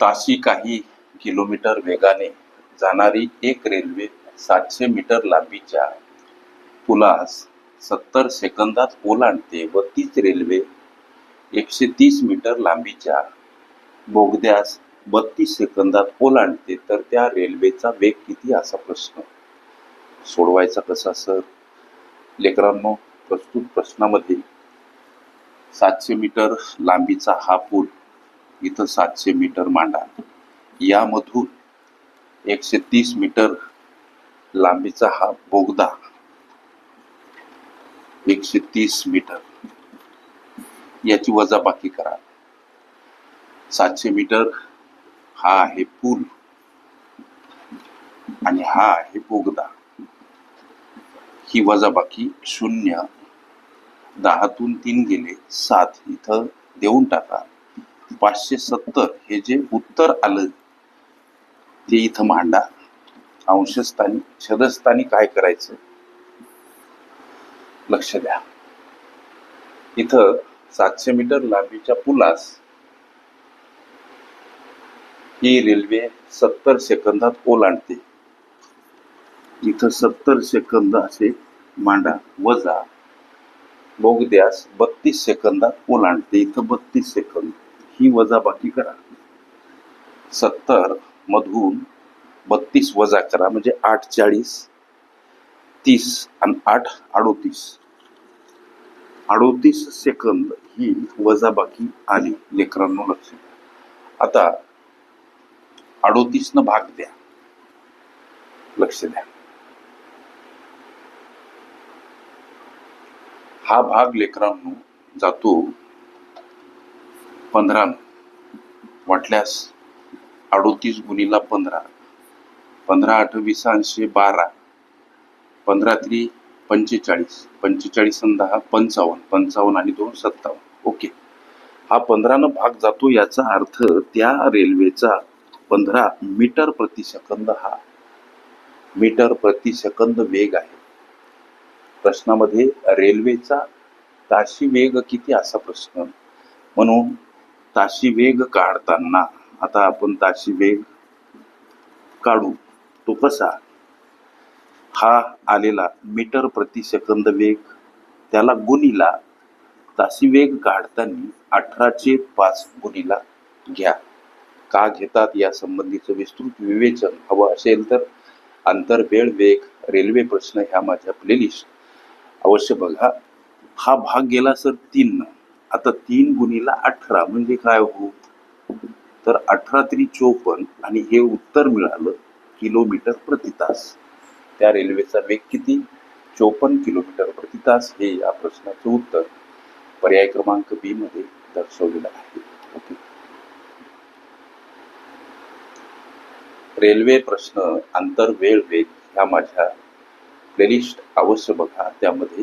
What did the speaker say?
ताशी काही किलोमीटर वेगाने जाणारी एक रेल्वे सातशे मीटर लांबीच्या पुलास सत्तर सेकंदात ओलांडते व तीच रेल्वे एकशे तीस मीटर लांबीच्या बोगद्यास बत्तीस सेकंदात ओलांडते तर त्या रेल्वेचा वेग किती? असा प्रश्न सोडवायचा कसा सर? लेकरांनो प्रस्तुत प्रश्नामध्ये सातशे मीटर लांबीचा हा पूल इथं सातशे मीटर मांडा. यामधून एकशे तीस मीटर लांबीचा हा बोगदा. एकशे तीस मीटर. याची वजाबाकी करा. सातशे मीटर हा आहे पूल. आणि हा आहे बोगदा. ही वजाबाकी शून्य. दहातून तीन गेले सात. इथं देऊन टाका. पाचशे सत्तर हे जे उत्तर आलं ते इथं मांडा. अंशस्थानी छदस्थानी काय करायचं? लक्ष द्या. इथं सातशे मीटर लांबीच्या पुलास ही रेल्वे सत्तर सेकंदात ओलांडते. इथं सत्तर सेकंद असे मांडा. वजा. बोगद्यास बत्तीस सेकंदात ओलांडते. इथं बत्तीस सेकंद. ही वजाबाकी करा. सत्तर मधून बत्तीस वजा करा म्हणजे आठ चाळीस तीस आणि आठ अडोतीस. अडोतीस सेकंद ही वजाबाकी आली लेकरांनो लक्ष आता अडोतीसनं भाग द्या. लक्ष द्या. हा भाग लेकरांनो जातो पंधरा वाटल्यास अडोतीस गुणीला पंधरा. पंधरा अठवीस ऐंशी बारा. पंधरा त्री पंचेचाळीस. पंचेचाळीस आणि दहा पंचावन्न. पंचावन्न आणि दोन सत्तावन्न. ओके. हा पंधरानं भाग जातो याचा अर्थ त्या रेल्वेचा पंधरा मीटर प्रति सेकंद हा मीटर प्रति सेकंद वेग आहे. प्रश्नामध्ये रेल्वेचा ताशी वेग किती असा प्रश्न. म्हणून ताशी वेग काढताना आता आपण ताशी वेग काढू. तो कसा? हा आलेला मीटर प्रति सेकंद वेग त्याला गुणीला ताशी वेग काढताना अठराचे पाच गुणीला घ्या. का घेतात? या संबंधीचं विस्तृत विवेचन हवं असेल तर आंतरवेळ वेग रेल्वे प्रश्न ह्या माझ्या प्लेलिस्ट अवश्य बघा. हा भाग गेला सर तीन. आता तीन गुणीला अठरा म्हणजे काय हो? तर अठरा तरी चोपन्न आणि हे उत्तर मिळालं किलोमीटर प्रति तास. त्या रेल्वेचा वेग किती? चोपन्न किलोमीटर प्रति तास हे या प्रश्नाचं उत्तर पर्याय क्रमांक बी मध्ये दर्शवलेलं आहे. ओके रेल्वे प्रश्न आंतर वेळ वेग ह्या माझ्या प्लेलिस्ट अवश्य बघा. त्यामध्ये